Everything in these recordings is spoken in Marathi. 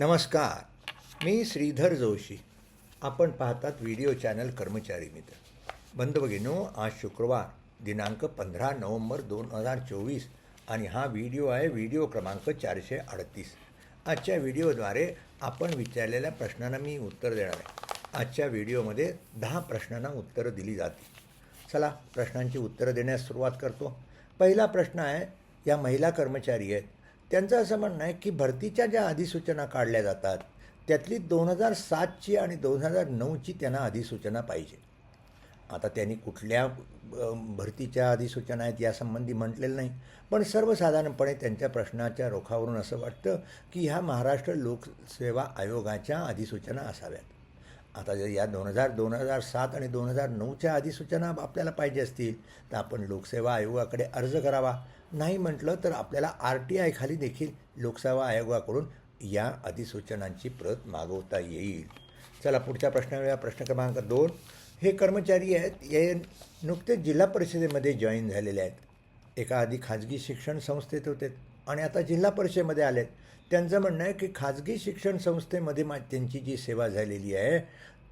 नमस्कार. मी श्रीधर जोशी. आपण पाहतात व्हिडिओ चॅनल कर्मचारी मित्र. बंधुभगिनो आज शुक्रवार दिनांक पंधरा नोव्हेंबर दोन हजार चोवीस आणि हा व्हिडिओ आहे व्हिडिओ क्रमांक चारशे अडतीस. आजच्या व्हिडिओद्वारे आपण विचारलेल्या प्रश्नांना मी उत्तर देणार आहे. आजच्या व्हिडिओमध्ये दहा प्रश्नांना उत्तरं दिली जातील. चला प्रश्नांची उत्तरं देण्यास सुरुवात करतो. पहिला प्रश्न आहे या महिला कर्मचारी आहेत. त्यांचं असं म्हणणं आहे की भरतीच्या ज्या अधिसूचना काढल्या जातात त्यातली दोन हजार सातची आणि दोन हजार नऊची त्यांना अधिसूचना पाहिजे. आता त्यांनी कुठल्या भरतीच्या अधिसूचना आहेत यासंबंधी म्हटलेलं नाही. पण सर्वसाधारणपणे त्यांच्या प्रश्नाच्या रोखावरून असं वाटतं की ह्या महाराष्ट्र लोकसेवा आयोगाच्या अधिसूचना असाव्यात. आता जर या दोन हजार दोन हजार सात आणि दोन हजार नऊच्या अधिसूचना आपल्याला पाहिजे असतील तर आपण लोकसेवा आयोगाकडे अर्ज करावा. नाही म्हटलं तर आपल्याला आर टी आयखाली देखील लोकसेवा आयोगाकडून या अधिसूचनांची प्रत मागवता येईल. चला पुढच्या प्रश्नावेळा प्रश्न क्रमांक दोन. हे कर्मचारी आहेत हे नुकतेच जिल्हा परिषदेमध्ये जॉईन झालेले आहेत. एका आधी खाजगी शिक्षण संस्थेत होते आणि आता जिल्हा परिषदेमध्ये आले आहेत त्यांचं म्हणणं आहे की खाजगी शिक्षण संस्थेमध्ये मा त्यांची जी सेवा झालेली आहे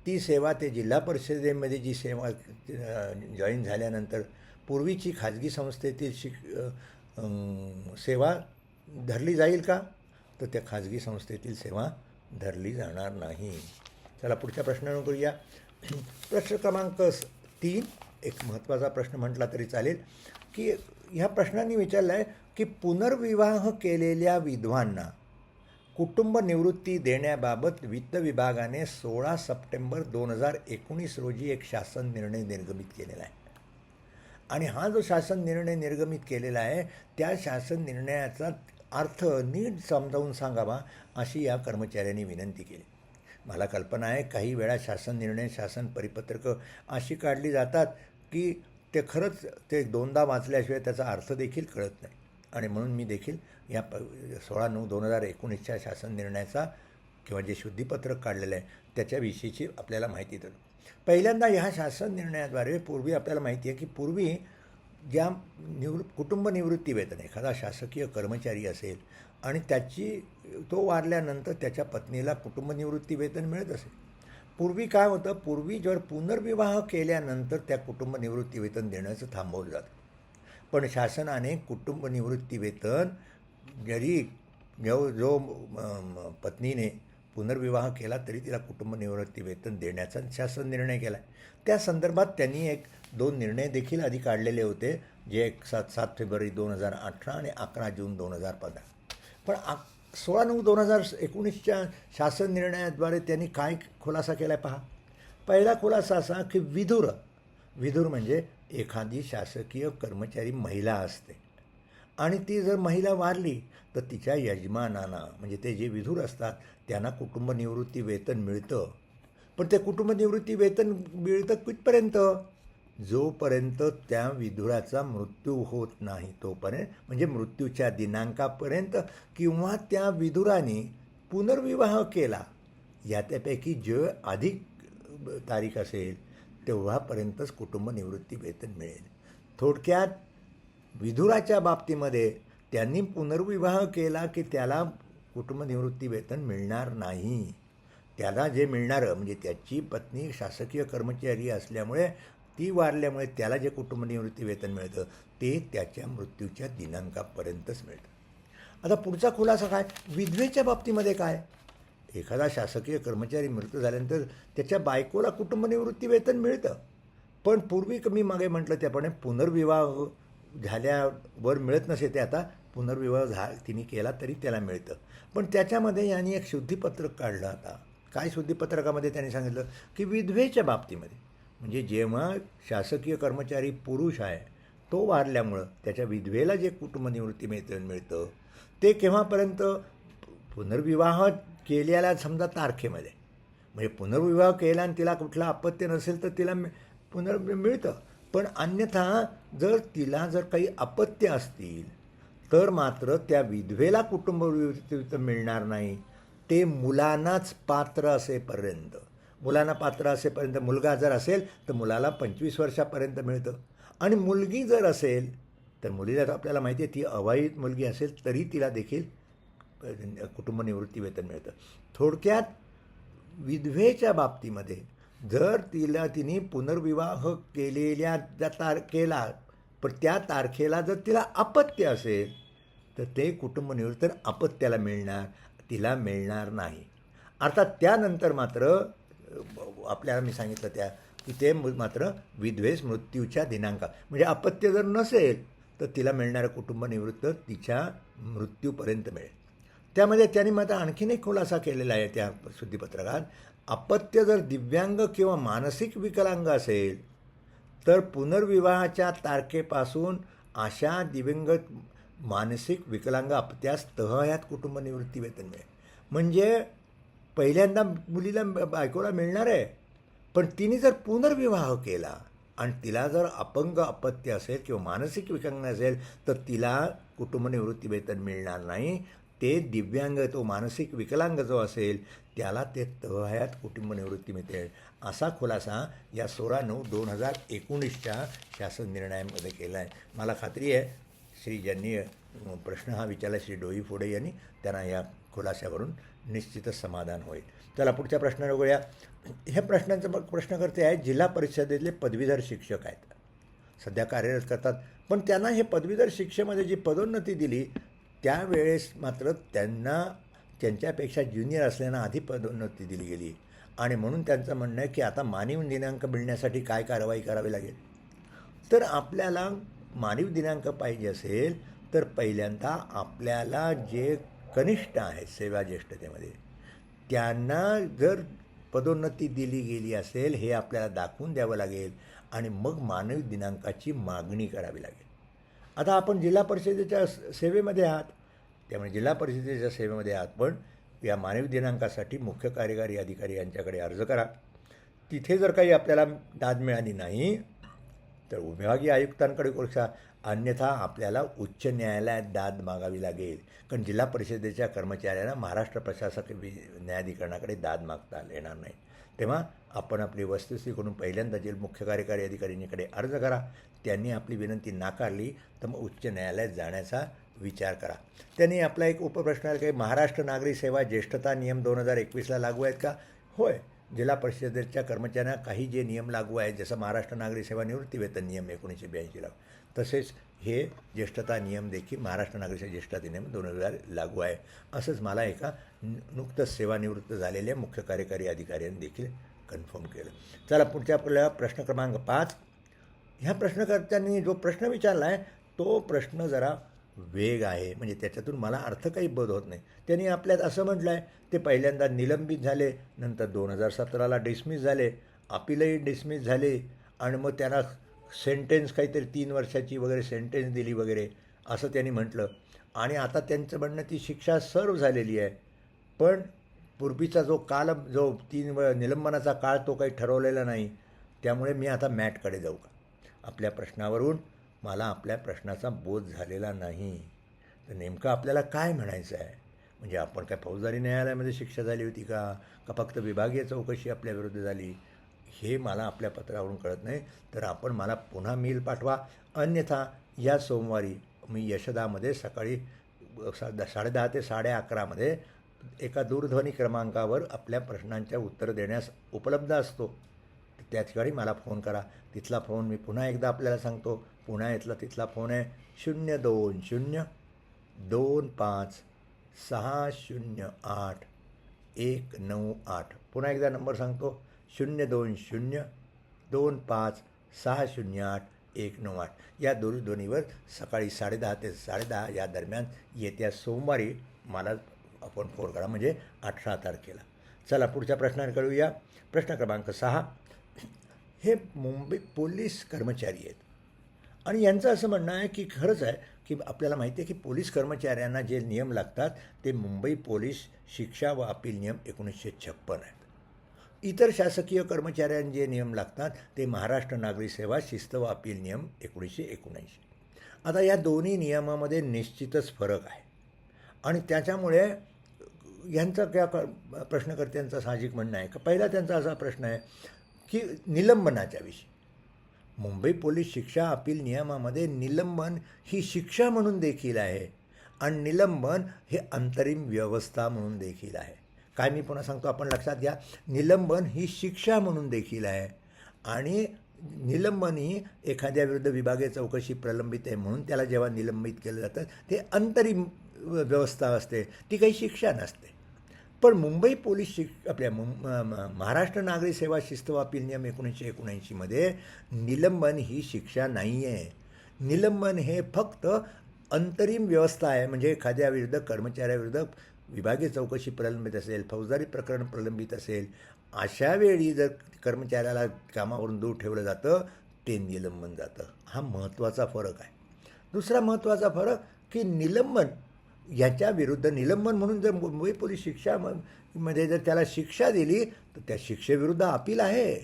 ती सेवा ते जिल्हा परिषदेमध्ये जी सेवा जॉईन झाल्यानंतर पूर्वीची खाजगी संस्थेतील शिक सेवा धरली जाईल का? तर त्या खाजगी संस्थेतील सेवा धरली जाणार नाही. चला पुढच्या प्रश्नावर करूया. प्रश्न क्रमांक तीन एक महत्त्वाचा प्रश्न म्हटला तरी चालेल की ह्या प्रश्नांनी विचारलं आहे की पुनर्विवाह केलेल्या विधवांना कुटुंब निवृत्ती देण्याबाबत वित्त विभागाने सोळा सप्टेंबर दोन हजार एकोणीस रोजी एक शासन निर्णय निर्गमित केलेला आहे. आणि हा जो शासन निर्णय निर्गमित केलेला आहे त्या शासन निर्णयाचा अर्थ नीट समजावून सांगावा अशी या कर्मचाऱ्यांनी विनंती केली. मला कल्पना आहे काही वेळा शासन निर्णय शासन परिपत्रकं अशी काढली जातात की ते खरंच ते दोनदा वाचल्याशिवाय त्याचा अर्थ देखील कळत नाही. आणि म्हणून मी देखील या प सोळा नऊ दोन हजार एकोणीसच्या शासन निर्णयाचा किंवा जे शुद्धीपत्रक काढलेलं आहे त्याच्याविषयीची आपल्याला माहिती देतो. पहिल्यांदा ह्या शासन निर्णयाद्वारे पूर्वी आपल्याला माहिती आहे की पूर्वी ज्या निवृ कुटुंब निवृत्ती वेतन एखादा शासकीय कर्मचारी असेल आणि त्याची तो वारल्यानंतर त्याच्या पत्नीला कुटुंब निवृत्ती वेतन मिळत असेल. पूर्वी काय होतं? पूर्वी जर पुनर्विवाह केल्यानंतर त्या कुटुंब निवृत्ती वेतन देण्याचं थांबवलं जातं. पण शासनाने कुटुंब निवृत्ती वेतन जरी जो जो पत्नीने पुनर्विवाह केला तरी तिला कुटुंब निवृत्ती वेतन देण्याचा शासन निर्णय केला आहे त्या संदर्भात त्यांनी एक दोन निर्णय देखील आधी काढलेले होते जे एक सात सात फेब्रुवारी दोन हजार अठरा आणि अकरा जून दोन हजार पंधरा. पण आ सोळा नऊ दोन हजार एकोणीसच्या शासन निर्णयाद्वारे त्यांनी काय खुलासा केला आहे पहा. पहिला खुलासा असा की विधुर विधुर म्हणजे एखादी शासकीय कर्मचारी महिला असते. आणि ती जर महिला वारली तर तिच्या यजमानांना म्हणजे ते जे विधूर असतात त्यांना कुटुंब निवृत्ती वेतन मिळतं. पण ते कुटुंब निवृत्ती वेतन मिळतं कुठपर्यंत जोपर्यंत त्या विधुराचा मृत्यू होत नाही तोपर्यंत म्हणजे मृत्यूच्या दिनांकापर्यंत किंवा त्या विधुराने पुनर्विवाह केला या त्यापैकी जे अधिक तारीख असेल तेव्हापर्यंतच कुटुंब निवृत्ती वेतन मिळेल. थोडक्यात विधुराच्या बाबतीमध्ये त्यांनी पुनर्विवाह केला की त्याला कुटुंब निवृत्ती वेतन मिळणार नाही. त्याला जे मिळणारं म्हणजे त्याची पत्नी शासकीय कर्मचारी असल्यामुळे ती वारल्यामुळे त्याला जे कुटुंब निवृत्ती वेतन मिळतं ते त्याच्या मृत्यूच्या दिनांकापर्यंतच मिळतं. आता पुढचा खुलासा काय? विधवेच्या बाबतीमध्ये काय? एखादा शासकीय कर्मचारी मृत्यू झाल्यानंतर त्याच्या बायकोला कुटुंब निवृत्ती वेतन मिळतं. पण पूर्वी मी मागे म्हटलं त्याप्रमाणे पुनर्विवाह झाल्यावर मिळत नसे ते आता पुनर्विवाह झा तिने केला तरी त्याला मिळतं. पण त्याच्यामध्ये यांनी एक शुद्धीपत्रक काढलं आता. काय शुद्धीपत्रकामध्ये त्यांनी सांगितलं? की विधवेच्या बाबतीमध्ये. म्हणजे जेव्हा शासकीय कर्मचारी पुरुष आहे तो वारल्यामुळं त्याच्या विधवेला जे कुटुंब निवृत्ती वेतन मिळतं ते केव्हापर्यंत? पुनर्विवाह केलेल्या समजा तारखेमध्ये. म्हणजे पुनर्विवाह केला आणि तिला कुठलं अपत्य नसेल तर तिला मि- पुनर् मिळतं. पण अन्यथा जर तिला जर काही अपत्य असतील तर मात्र त्या विधवेला कुटुंब मिळणार नाही. ते मुलांनाच पात्र असेपर्यंत. मुलांना पात्र असेपर्यंत मुलगा जर असेल तर मुलाला पंचवीस वर्षापर्यंत मिळतं. आणि मुलगी जर असेल तर मुलीला तर आपल्याला माहिती आहे ती अवाहित मुलगी असेल तरी तिला देखील कुटुंब निवृत्तीवेतन मिळतं. थोडक्यात विधवेच्या बाबतीमध्ये जर तिला तिने पुनर्विवाह केलेल्या त्या तारखेला पण त्या तारखेला जर तिला अपत्य असेल तर ते कुटुंब निवृत्तन अपत्याला मिळणार तिला मिळणार नाही. अर्थात त्यानंतर मात्र आपल्याला मी सांगितलं त्या की ते मात्र विधवेस मृत्यूच्या दिनांका. म्हणजे अपत्य जर नसेल तर तिला मिळणारं कुटुंब निवृत्त तिच्या मृत्यूपर्यंत मिळेल. त्यामध्ये त्यांनी मात्र आणखीन एक खुलासा केलेला आहे त्या शुद्धीपत्रकात अपत्य जर दिव्यांग किंवा मानसिक विकलांग असेल तर पुनर्विवाहाच्या तारखेपासून अशा दिव्यांगत मानसिक विकलांग अपत्यास तहयात कुटुंब निवृत्ती वेतन मिळेल. म्हणजे पहिल्यांदा मुलीला बायकोला मिळणार आहे पण तिने जर पुनर्विवाह केला आणि तिला जर अपंग अपत्य असेल किंवा मानसिक विकलांग असेल तर तिला कुटुंब निवृत्ती वेतन मिळणार नाही. ते दिव्यांग तो मानसिक विकलांग जो असेल त्याला ते तहयात कुटुंब निवृत्ती मिळते. असा खुलासा या सोळा नऊ दोन हजार एकोणीसच्या शासन निर्णयामध्ये केला आहे मला खात्री आहे श्री ज्यांनी प्रश्न हा विचारला श्री डोई फुडे यांनी त्यांना या खुलाशावरून निश्चितच समाधान होईल. चला पुढच्या प्रश्नावर बघूया ह्या प्रश्नांचा मग प्रश्नकर्ते आहेत जिल्हा परिषदेतले पदवीधर शिक्षक आहेत. सध्या कार्यरत करतात. पण त्यांना हे पदवीधर शिक्षेमध्ये जी पदोन्नती दिली त्यावेळेस मात्र त्यांना त्यांच्यापेक्षा ज्युनियर असल्यानं आधी पदोन्नती दिली गेली. आणि म्हणून त्यांचं म्हणणं आहे की आता मानव दिनांक मिळण्यासाठी काय कारवाई करावी लागेल? तर आपल्याला मानव दिनांक पाहिजे असेल तर पहिल्यांदा आपल्याला जे कनिष्ठ आहेत सेवा ज्येष्ठतेमध्ये त्यांना जर पदोन्नती दिली गेली असेल हे आपल्याला दाखवून द्यावं लागेल आणि मग मानवी दिनांकाची मागणी करावी लागेल. आता आपण जिल्हा परिषदेच्या सेवेमध्ये आहात. त्यामुळे म्हणजे जिल्हा परिषदेच्या सेवेमध्ये आहात. पण या मानवी दिनांकासाठी मुख्य कार्यकारी अधिकारी यांच्याकडे अर्ज करा. तिथे जर काही आपल्याला दाद मिळाली नाही तर विभागीय आयुक्तांकडे कोळसा अन्यथा आपल्याला उच्च न्यायालयात दाद मागावी लागेल. कारण जिल्हा परिषदेच्या कर्मचाऱ्यांना महाराष्ट्र प्रशासक वि- न्यायाधिकरणाकडे दाद मागता येणार नाही. तेव्हा आपण आपली वस्तुस्थिती पहिल्यांदा जे मुख्य कार्यकारी अधिकाऱ्यांकडे अर्ज करा. त्यांनी आपली विनंती नाकारली तर मग उच्च न्यायालयात जाण्याचा विचार करा. त्यांनी आपला एक उपप्रश्न आला की महाराष्ट्र नागरी सेवा ज्येष्ठता नियम दोन हजार एकवीसला लागू आहेत का? होय. जिल्हा परिषदेच्या कर्मचाऱ्यांना काही जे नियम लागू आहेत जसं महाराष्ट्र नागरी सेवा निवृत्ती वेतन नियम एकोणीसशे ब्याऐंशी लागू. तसेच हे ज्येष्ठता नियम देखील महाराष्ट्र नागरी सेवा ज्येष्ठता नियम दोन हजार लागू आहे. असंच मला एका नुकतंच सेवानिवृत्त झालेल्या मुख्य कार्यकारी अधिकाऱ्यांनी देखील कन्फर्म केलं. चला पुढच्या आपल्याला प्रश्न क्रमांक पाच. ह्या प्रश्नकर्त्यांनी जो प्रश्न विचारला आहे तो प्रश्न जरा वेग आहे. म्हणजे त्याच्यातून मला अर्थ काही बद होत नाही. त्यांनी आपल्यात असं म्हटलं आहे ते पहिल्यांदा निलंबित झाले नंतर दोन हजार सतराला डिसमिस झाले अपीलही डिसमिस झाले आणि मग त्यांना सेंटेन्स काहीतरी तीन वर्षाची वगैरे सेंटेन्स दिली वगैरे असं त्यांनी म्हटलं. आणि आता त्यांचं म्हणणं ती शिक्षा सर्व झालेली आहे. पण पूर्वीचा जो काल जो तीन व निलंबनाचा काळ तो काही ठरवलेला नाही. त्यामुळे मी आता मॅटकडे जाऊ का? आपल्या प्रश्नावरून मला आपल्या प्रश्नाचा बोध झालेला नाही. तर नेमकं आपल्याला काय म्हणायचं आहे? म्हणजे आपण काय फौजदारी न्यायालयामध्ये शिक्षा झाली होती का? का फक्त विभागीय चौकशी आपल्या विरुद्ध झाली? हे मला आपल्या पत्रावरून कळत नाही. तर आपण मला पुन्हा मेल पाठवा. अन्यथा या सोमवारी मी यशदामध्ये सकाळी सा- साडेदहा ते साडे अकरामध्ये एका दूरध्वनी क्रमांकावर आपल्या प्रश्नांच्या उत्तर देण्यास उपलब्ध असतो. त्या ठिकाणी मला फोन करा. तिथला फोन मी पुन्हा एकदा आपल्याला सांगतो. पुन्हा इथला तिथला फोन आहे. शून्य दोन शून्य दोन पाच सहा शून्य आठ एक नऊ आठ. पुन्हा एकदा नंबर सांगतो. शून्य दोन शून्य दोन पाच सहा शून्य आठ एक नऊ आठ. या दूरध्वनीवर सकाळी साडेदहा ते साडेदहा या दरम्यान येत्या सोमवारी मला आपण फोन करा. म्हणजे अठरा तारखेला. चला पुढच्या प्रश्नाकडे कळूया प्रश्न क्रमांक सहा. हे मुंबई पोलीस कर्मचारी आहेत. आणि यांचं असं म्हणणं आहे की खरंच आहे की आपल्याला माहिती आहे की पोलीस कर्मचाऱ्यांना जे नियम लागतात ते मुंबई पोलीस शिक्षा व अपील नियम एकोणीसशे छप्पन आहेत. इतर शासकीय कर्मचाऱ्यांना जे नियम लागतात ते महाराष्ट्र नागरी सेवा शिस्त व अपील नियम एकोणीसशे एकोणऐंशी. आता या दोन्ही नियमामध्ये निश्चितच फरक आहे. आणि त्याच्यामुळे यांचा त्या प्रश्नकर्त्यांचं प्रश्नकर्त्यांचा साहजिक म्हणणं आहे का? पहिला त्यांचा असा प्रश्न आहे की निलंबनाच्या विषयी. मुंबई पोलीस शिक्षा अपील नियमामध्ये निलंबन ही शिक्षा म्हणून देखील आहे आणि निलंबन हे अंतरिम व्यवस्था म्हणून देखील आहे. काय मी पुन्हा सांगतो? आपण लक्षात घ्या निलंबन ही शिक्षा म्हणून देखील आहे आणि निलंबन ही एखाद्या विरुद्ध विभागीय चौकशी प्रलंबित आहे म्हणून त्याला जेव्हा निलंबित केलं जातं ते अंतरिम व्यवस्था असते. ती काही शिक्षा नसते. पण मुंबई पोलीस शिक आपल्या मुं म- महाराष्ट्र नागरी सेवा शिस्त नियम एकोणीसशे एकोणऐंशीमध्ये निलंबन ही शिक्षा नाही आहे निलंबन हे फक्त अंतरिम व्यवस्था आहे. म्हणजे एखाद्या विरुद्ध कर्मचाऱ्याविरुद्ध विभागीय चौकशी प्रलंबित असेल फौजदारी प्रकरण प्रलंबित असेल अशा वेळी जर कर्मचाऱ्याला कामावरून दूर ठेवलं जातं ते निलंबन जातं. हा महत्त्वाचा फरक आहे. दुसरा महत्त्वाचा फरक की निलंबन याच्या विरुद्ध निलंबन म्हणून जर मुंबई पोलीस शिक्षा म- मध्ये जर त्याला शिक्षा दिली तर त्या शिक्षेविरुद्ध अपील आहे.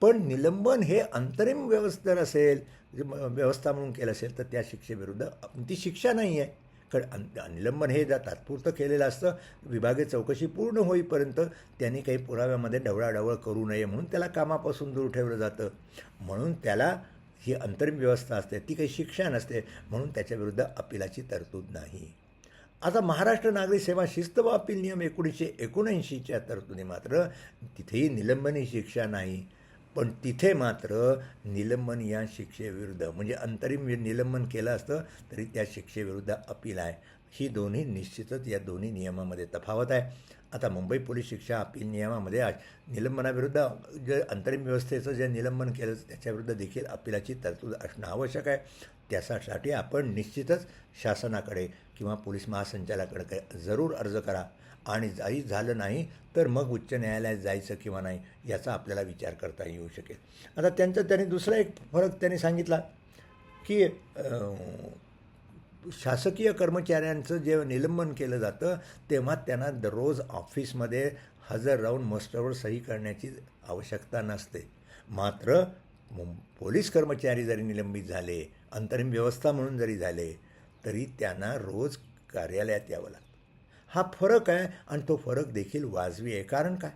पण निलंबन हे अंतरिम व्यवस्था असेल व्यवस्था म्हणून केलं असेल तर त्या शिक्षेविरुद्ध ती शिक्षा नाही आहे कारण निलंबन हे जर तात्पुरतं केलेलं असतं विभागीय चौकशी पूर्ण होईपर्यंत त्यांनी काही पुराव्यामध्ये ढवळाढवळ करू नये म्हणून त्याला कामापासून दूर ठेवलं जातं. म्हणून त्याला ही अंतरिम व्यवस्था असते ती काही शिक्षा नसते म्हणून त्याच्याविरुद्ध अपिलाची तरतूद नाही. आता महाराष्ट्र नागरी सेवा शिस्त व अपील नियम एकोणीसशे एकोणऐंशीच्या तरतुदी मात्र तिथेही निलंबनी शिक्षा नाही. पण तिथे मात्र निलंबन या शिक्षेविरुद्ध म्हणजे अंतरिम निलंबन केलं असतं तरी त्या शिक्षेविरुद्ध अपील आहे. ही दोन्ही निश्चितच या दोन्ही नियमामध्ये तफावत आहे. आता मुंबई पोलीस शिक्षा अपील नियमामध्ये निलंबनाविरुद्ध जे अंतरिम व्यवस्थेचं जे निलंबन केलं त्याच्याविरुद्ध देखील अपिलाची तरतूद असणं आवश्यक आहे. त्यासाठी आपण निश्चितच शासनाकडे किंवा पोलीस महासंचालकाकडे काय- जरूर अर्ज करा. आणि जाई झालं नाही तर मग उच्च न्यायालयात जायचं किंवा नाही याचा आपल्याला विचार करता येऊ शकेल. आता त्यांचं त्यांनी दुसरा एक फरक त्यांनी सांगितला की शासकीय कर्मचाऱ्यांचं जेव्हा निलंबन केलं जातं तेव्हा त्यांना दररोज ऑफिसमध्ये हजर राहून मस्टरवर सही करण्याची आवश्यकता नसते. मात्र पोलीस कर्मचारी जरी निलंबित झाले अंतरिम व्यवस्था म्हणून जरी झाले तरी त्यांना रोज कार्यालयात यावं लागतं. हा फरक आहे आणि तो फरक देखील वाजवी आहे. कारण काय?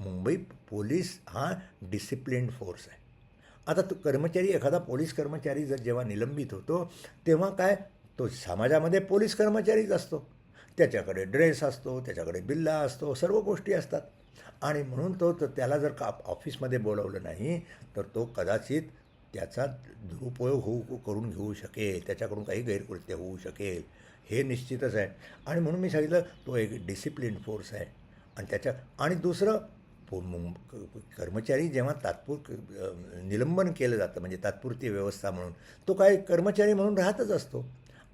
मुंबई पोलीस हा डिसिप्लिन फोर्स आहे. आता तो कर्मचारी एखादा पोलीस कर्मचारी जर जेव्हा निलंबित होतो तेव्हा काय? तो समाजामध्ये पोलीस कर्मचारीच असतो. त्याच्याकडे ड्रेस असतो त्याच्याकडे बिल्ला असतो सर्व गोष्टी असतात. आणि म्हणून तो तर त्याला जर का ऑफिसमध्ये बोलवलं नाही तर तो कदाचित त्याचा दुरुपयोग होऊ करून घेऊ शकेल त्याच्याकडून काही गैरकृत्य होऊ शकेल हे निश्चितच आहे. आणि म्हणून मी सांगितलं तो एक डिसिप्लिन फोर्स आहे. आणि त्याच्या आणि दुसरं कर्मचारी जेव्हा तात्पुर निलंबन केलं जातं म्हणजे तात्पुरती व्यवस्था म्हणून तो काय कर्मचारी म्हणून राहतच असतो.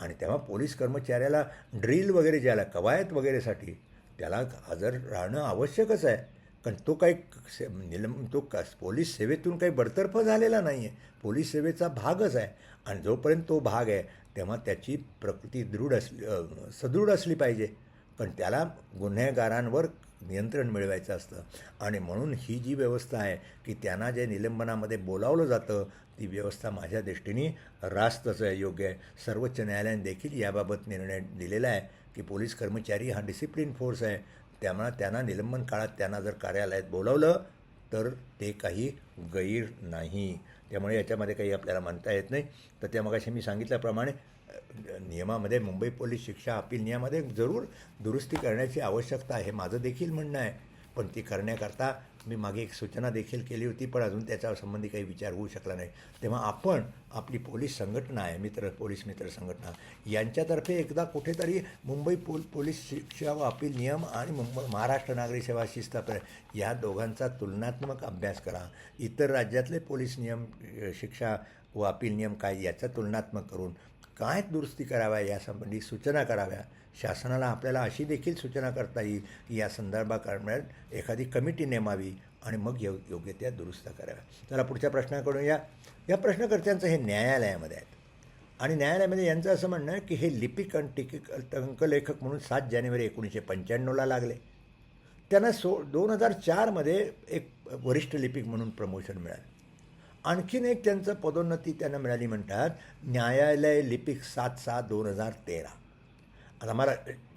आणि तेव्हा पोलीस कर्मचाऱ्याला ड्रिल वगैरे ज्याला कवायत वगैरेसाठी त्याला हजर राहणं आवश्यकच आहे. कारण तो काही से- म्हणजे निलंब तो का पोलीस सेवेतून काही बडतर्फ झालेला नाही आहे पोलीस सेवेचा भागच आहे. आणि जोपर्यंत तो भाग आहे तेव्हा त्याची प्रकृती दृढ असली सदृढ असली पाहिजे. पण त्याला गुन्हेगारांवर नियंत्रण मिळवायचं असतं. आणि म्हणून ही जी व्यवस्था आहे की त्यांना जे निलंबनामध्ये बोलावलं जातं ती व्यवस्था माझ्या दृष्टीने रास्तच आहे योग्य आहे. सर्वोच्च न्यायालयाने देखील याबाबत निर्णय दिलेला आहे की पोलीस कर्मचारी हा डिसिप्लिन फोर्स आहे. त्यामुळे त्यांना निलंबन काळात त्यांना जर कार्यालयात बोलावलं तर ते काही गैर नाही. त्यामुळे याच्यामध्ये काही आपल्याला म्हणता येत नाही. तर त्या मगाशी मी सांगितल्याप्रमाणे नियमामध्ये मुंबई पोलीस शिक्षा अपील नियमामध्ये जरूर दुरुस्ती करण्याची आवश्यकता आहे. माझं देखील म्हणणं आहे. पण ती करण्याकरता मी मागे एक सूचना देखील केली होती पण अजून त्याच्या संबंधी काही विचार होऊ शकला नाही. तेव्हा आपण आपली पोलीस संघटना आहे मित्र पोलीस मित्र संघटना यांच्यातर्फे एकदा कुठेतरी मुंबई पोल पोलीस शिक्षा व अपील नियम आणि मुंबई महाराष्ट्र नागरी सेवा शिस्त या दोघांचा तुलनात्मक अभ्यास करा. इतर राज्यातले पोलीस नियम शिक्षा व अपील नियम काय याचा तुलनात्मक करून काय दुरुस्ती कराव्या यासंबंधी सूचना कराव्या? शासनाला आपल्याला अशी देखील सूचना करता येईल की या संदर्भात एखादी कमिटी नेमावी आणि मग यो योग्य त्या दुरुस्त कराव्या. चला पुढच्या प्रश्नाकडून या. या प्रश्नकर्त्यांचं हे न्यायालयामध्ये आहेत. आणि न्यायालयामध्ये यांचं असं म्हणणं आहे की हे लिपिक आणि टिकिक टंकलेखक म्हणून सात जानेवारी एकोणीसशे पंच्याण्णवला लागले. त्यांना सो दोन हजार चारमध्ये एक वरिष्ठ लिपिक म्हणून प्रमोशन मिळालं. आणखीन एक त्यांचं पदोन्नती त्यांना मिळाली म्हणतात न्यायालय लिपिक सात सात दोन हजार तेरा. आता मला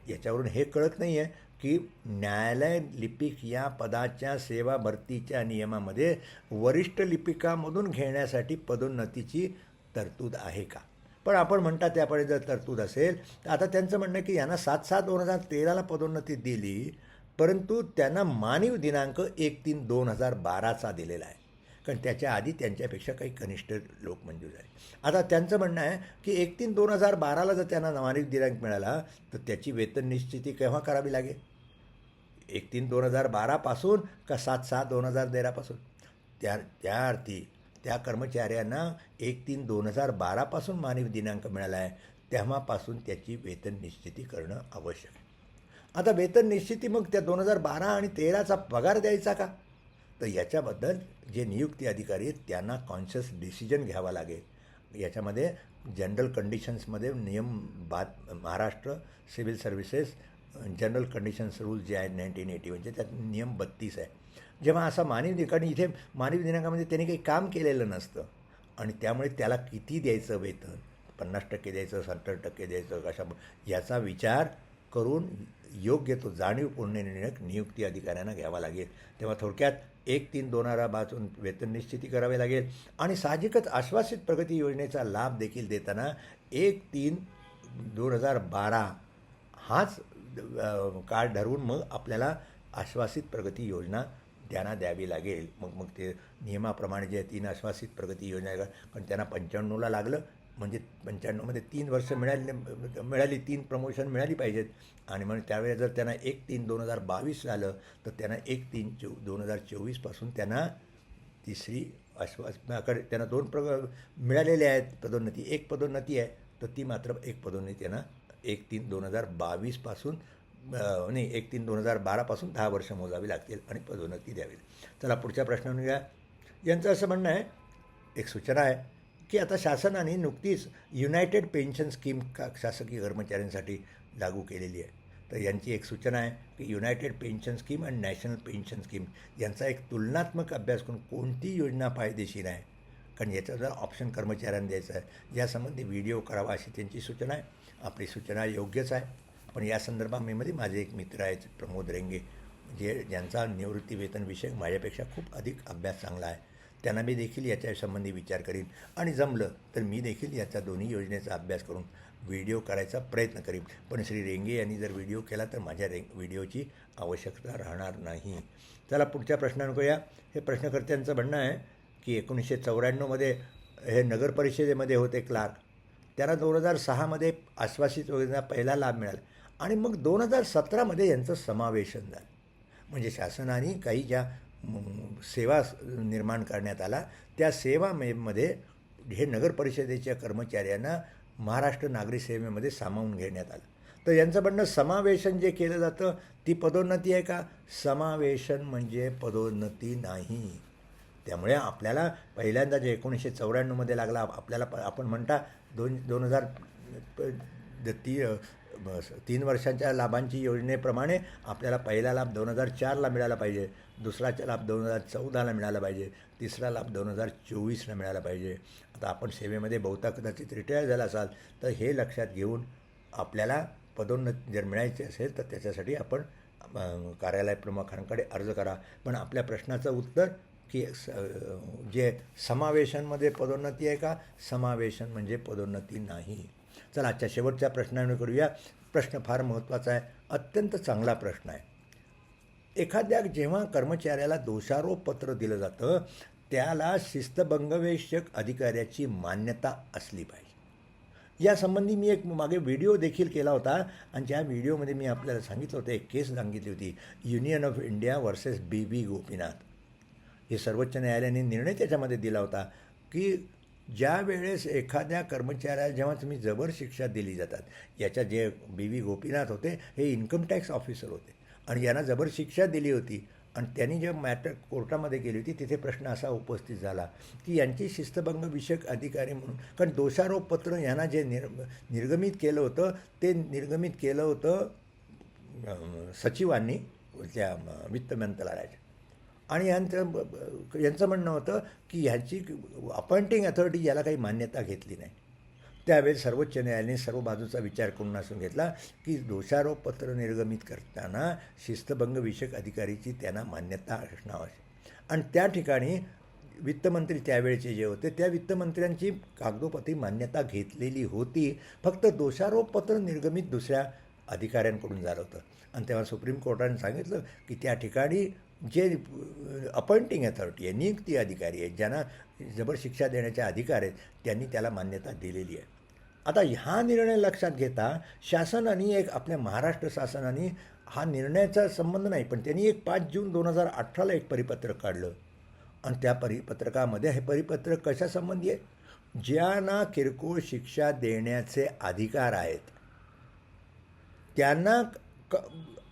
याच्यावरून हे कळत नाही आहे की न्यायालय लिपिक या पदाच्या सेवा भरतीच्या नियमामध्ये वरिष्ठ लिपिकामधून घेण्यासाठी पदोन्नतीची तरतूद आहे का? पण आपण म्हणता त्याकडे जर तरतूद असेल तर आता त्यांचं म्हणणं की यांना सात सात दोन हजार तेराला पदोन्नती दिली परंतु त्यांना मानीव दिनांक एक तीन दोन हजार बाराचा दिलेला आहे. कारण त्याच्या आधी त्यांच्यापेक्षा काही कनिष्ठ लोक मंजूर झाले. आता त्यांचं म्हणणं आहे की एक तीन दोन हजार बाराला जर त्यांना नवानिक दिनांक मिळाला तर त्याची वेतन निश्चिती केव्हा करावी लागेल? एक तीन दोन हजार बारापासून का सात सात दोन हजार तेरापासून? त्या त्या अर्थी त्या कर्मचाऱ्यांना एक तीन दोन हजार बारापासून मानवी दिनांक मिळाला आहे तेव्हापासून त्याची वेतन निश्चिती करणं आवश्यक आहे. आता वेतन निश्चिती मग त्या दोन हजार बारा आणि तेराचा पगार द्यायचा का? तर याच्याबद्दल जे नियुक्ती अधिकारी आहेत त्यांना कॉन्शियस डिसिजन घ्यावा लागेल. याच्यामध्ये जनरल कंडिशन्समध्ये नियम बात Maharashtra civil services general conditions rule जे आहे नाईन्टीन एटी म्हणजे त्यात नियम बत्तीस आहे. जेव्हा असा मानवी दि- इथे मानवी दिनांकामध्ये त्यांनी काही काम केलेलं नसतं. आणि त्यामुळे त्याला किती द्यायचं वेतन? पन्नास टक्के द्यायचं सत्तर टक्के द्यायचं कशा याचा विचार करून योग्य तो जाणीवपूर्ण निर्णय नियुक्ती अधिकाऱ्यांना घ्यावा लागेल. तेव्हा थोडक्यात एक तीन दोन हजार बाजून वेतन निश्चिती करावी लागेल. आणि साहजिकच आश्वासित प्रगती योजनेचा लाभ देखील देताना एक तीन दोन हजार बारा हाच काळ ठरवून मग आपल्याला आश्वासित प्रगती योजना त्यांना द्यावी लागेल. मग मग ते नियमाप्रमाणे जे तीन आश्वासित प्रगती योजना पण कारण त्यांना पंच्याण्णवला लागलं. म्हणजे पंच्याण्णवमध्ये तीन वर्ष मिळाले मिळाली तीन प्रमोशन मिळाली पाहिजेत. आणि मग त्यावेळेस जर त्यांना एक तीन दोन हजार बावीस झालं तर त्यांना एक तीन चो दोन हजार चोवीसपासून त्यांना तिसरी आश्वास त्यांना दोन प्र मिळालेले आहेत पदोन्नती. एक पदोन्नती आहे तर ती मात्र एक पदोन्नती त्यांना एक तीन दोन हजार बावीसपासून नाही एक तीन दोन हजार बारापासून दहा वर्ष मोजावी लागतील आणि पदोन्नती द्यावी. चला पुढच्या प्रश्नावर घ्या यांचं असं म्हणणं आहे एक सूचना आहे की आता शासनाने नुकतीच युनायटेड पेन्शन स्कीम का शासकीय कर्मचाऱ्यांसाठी लागू केलेली आहे. तर यांची एक सूचना आहे की युनायटेड पेन्शन स्कीम आणि नॅशनल पेन्शन स्कीम यांचा एक तुलनात्मक अभ्यास करून कोणती योजना फायदेशीर आहे? कारण याचा जर ऑप्शन कर्मचाऱ्यांना द्यायचा आहे यासंबंधी व्हिडिओ करावा अशी त्यांची सूचना आहे. आपली सूचना योग्यच आहे. पण या संदर्भामध्ये माझे एक मित्र आहेत प्रमोद रेंगे जे ज्यांचा निवृत्ती वेतन विषयक माझ्यापेक्षा खूप अधिक अभ्यास चांगला आहे. त्यांना मी देखील याच्या संबंधी विचार करीन. आणि जमलं तर मी देखील याचा दोन्ही योजनेचा अभ्यास करून व्हिडिओ करायचा प्रयत्न करीन. पण श्री रेंगे यांनी जर व्हिडिओ केला तर माझ्या रे व्हिडिओची आवश्यकता राहणार नाही. चला पुढच्या प्रश्नांकडूया हे प्रश्नकर्त्यांचं म्हणणं आहे की एकोणीसशे चौऱ्याण्णवमध्ये हे नगर परिषदेमध्ये होते क्लार्क. त्यांना दोन हजार सहामध्ये आश्वासित योजना पहिला लाभ मिळाला. आणि मग दोन हजार सतरामध्ये यांचं समावेशन झालं. म्हणजे शासनाने काही ज्या सेवा निर्माण करण्यात आला. त्या सेवा हे नगर परिषदेच्या कर्मचाऱ्यांना महाराष्ट्र नागरी सेवेमध्ये सामावून घेण्यात आलं. तर यांचं म्हणणं समावेशन जे केलं जातं ती पदोन्नती आहे का? समावेशन म्हणजे पदोन्नती नाही. त्यामुळे आपल्याला पहिल्यांदा जे एकोणीसशे चौऱ्याण्णवमध्ये लागला. आपल्याला प- आपण म्हणता दोन दोन हजार प- ती तीन वर्षांच्या लाभांची योजनेप्रमाणे आपल्याला पहिला लाभ दोन हजार चारला मिळाला पाहिजे दुसराचा लाभ दोन हजार चौदाला मिळाला पाहिजे तिसरा लाभ दोन हजार चोवीसला मिळाला पाहिजे. आता आपण सेवेमध्ये बहुता कदाचित रिटायर झाला असाल तर हे लक्षात घेऊन आपल्याला पदोन्नती जर मिळायची असेल तर त्याच्यासाठी आपण कार्यालय प्रमुखांकडे अर्ज करा. पण आपल्या प्रश्नाचं उत्तर की स जे समावेशनमध्ये पदोन्नती आहे का? समावेशन म्हणजे पदोन्नती नाही. चला आजच्या शेवटच्या प्रश्नाने करूया. प्रश्न फार महत्त्वाचा आहे. अत्यंत चांगला प्रश्न आहे. एखाद्या जेव्हा कर्मचाऱ्याला दोषारोप पत्र दिलं जातं त्याला शिस्तभंगवेशक अधिकाऱ्याची मान्यता असली पाहिजे. यासंबंधी मी एक मागे व्हिडिओ देखील केला होता आणि ज्या व्हिडिओमध्ये मी आपल्याला सांगितलं होतं एक केस सांगितली होती union of India versus B B Gopinath. हे सर्वोच्च न्यायालयाने निर्णय त्याच्यामध्ये दिला होता की ज्या वेळेस एखाद्या कर्मचाऱ्याला जेव्हा तुम्ही जबर शिक्षा दिली जातात याच्या जे बी व्ही गोपीनाथ होते हे इन्कम टॅक्स ऑफिसर होते. आणि यांना जबर शिक्षा दिली होती आणि त्यांनी जेव्हा मॅटर कोर्टामध्ये गेली होती तिथे प्रश्न असा उपस्थित झाला की यांची शिस्तभंग विषयक अधिकारी म्हणून कारण दोषारोपपत्र यांना जे निर निर्गमित केलं होतं ते निर्गमित केलं होतं सचिवांनी त्या वित्त मंत्रालयाच्या आणि यांचं यांचं म्हणणं होतं की ह्याची अपॉइंटिंग अथॉरिटी याला काही मान्यता घेतली नाही. त्यावेळेस सर्वोच्च न्यायालयाने सर्व बाजूचा विचार करून असून घेतला की दोषारोपपत्र निर्गमित करताना शिस्तभंग विषयक अधिकारीची त्यांना मान्यता असणं आवश्यक. आणि त्या ठिकाणी वित्तमंत्री त्यावेळेचे जे होते त्या वित्तमंत्र्यांची कागदोपत्री मान्यता घेतलेली होती. फक्त दोषारोपपत्र निर्गमित दुसऱ्या अधिकाऱ्यांकडून झालं होतं. आणि तेव्हा सुप्रीम कोर्टाने सांगितलं की त्या ठिकाणी जे अपॉइंटिंग अथॉरिटी आहे नियुक्ती अधिकारी आहेत ज्यांना जबर शिक्षा देण्याचे अधिकार आहेत त्यांनी त्याला मान्यता दिलेली आहे. आता हा निर्णय लक्षात घेता शासनाने एक आपल्या महाराष्ट्र शासनाने हा निर्णयाचा संबंध नाही पण त्यांनी एक पाच जून दोन हजार अठराला एक परिपत्रक काढलं. आणि त्या परिपत्रकामध्ये हे परिपत्रक कशासंबंधी आहे? ज्यांना किरकोळ शिक्षा देण्याचे अधिकार आहेत त्यांना क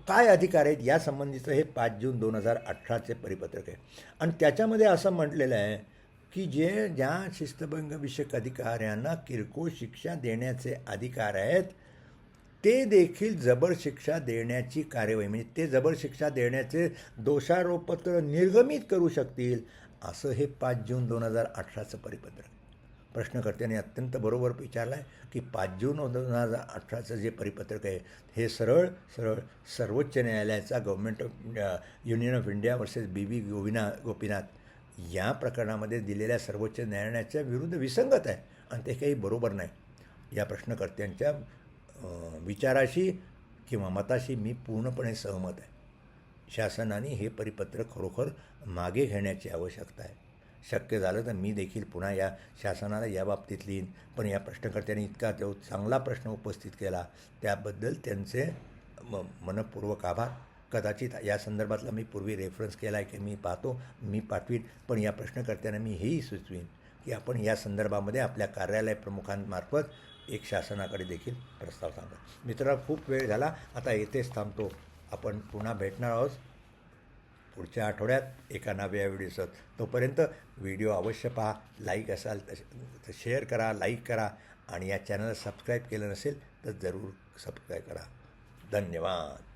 काय अधिकार आहेत यासंबंधीचं हे पाच जून दोन हजार अठराचे परिपत्रक आहे. आणि त्याच्यामध्ये असं म्हटलेलं आहे की जे ज्या शिस्तभंग विषयक अधिकाऱ्यांना किरकोळ शिक्षा देण्याचे अधिकार आहेत ते देखील जबर शिक्षा देण्याची कार्यवाही म्हणजे ते जबर शिक्षा देण्याचे दोषारोपत्र निर्गमित करू शकतील असं हे पाच जून दोन हजार अठराचं परिपत्रक प्रश्नकर्त्याने अत्यंत बरोबर विचारला आहे की पाच जून दोन हजार अठराचं जे परिपत्रक आहे हे सरळ सरळ सर्वोच्च न्यायालयाचा government of union of India versus B B गोविना Gopinath या प्रकरणामध्ये दिलेल्या सर्वोच्च न्यायालयाच्या विरुद्ध विसंगत आहे आणि ते काही बरोबर नाही. या प्रश्नकर्त्यांच्या विचाराशी किंवा मताशी मी पूर्णपणे सहमत आहे. शासनाने हे परिपत्रक खरोखर मागे घेण्याची आवश्यकता आहे. शक्य झालं तर मी देखील पुन्हा या शासनाला या बाबतीत लिहीन. पण या प्रश्नकर्त्यांनी इतका तो चांगला प्रश्न उपस्थित केला त्याबद्दल त्यांचे म मनपूर्वक आभार. कदाचित या संदर्भातला मी पूर्वी रेफरन्स केला आहे की मी पाहतो मी पाठवीन पण या प्रश्नकर्त्यांना मी हेही सुचवीन की आपण या संदर्भामध्ये आपल्या कार्यालय प्रमुखांमार्फत एक शासनाकडे देखील प्रस्ताव सांगा. मित्रा खूप वेळ झाला. आता येथेच थांबतो. आपण पुन्हा भेटणार आहोत. पुढच्या आठवड्यात एका नव्या व्हिडिओसोबत तोपर्यंत व्हिडिओ अवश्य पहा लाईक असाल तर शेअर करा लाईक करा आणि या चॅनलला सबस्क्राईब केलं नसेल तर जरूर सबस्क्राईब करा. धन्यवाद.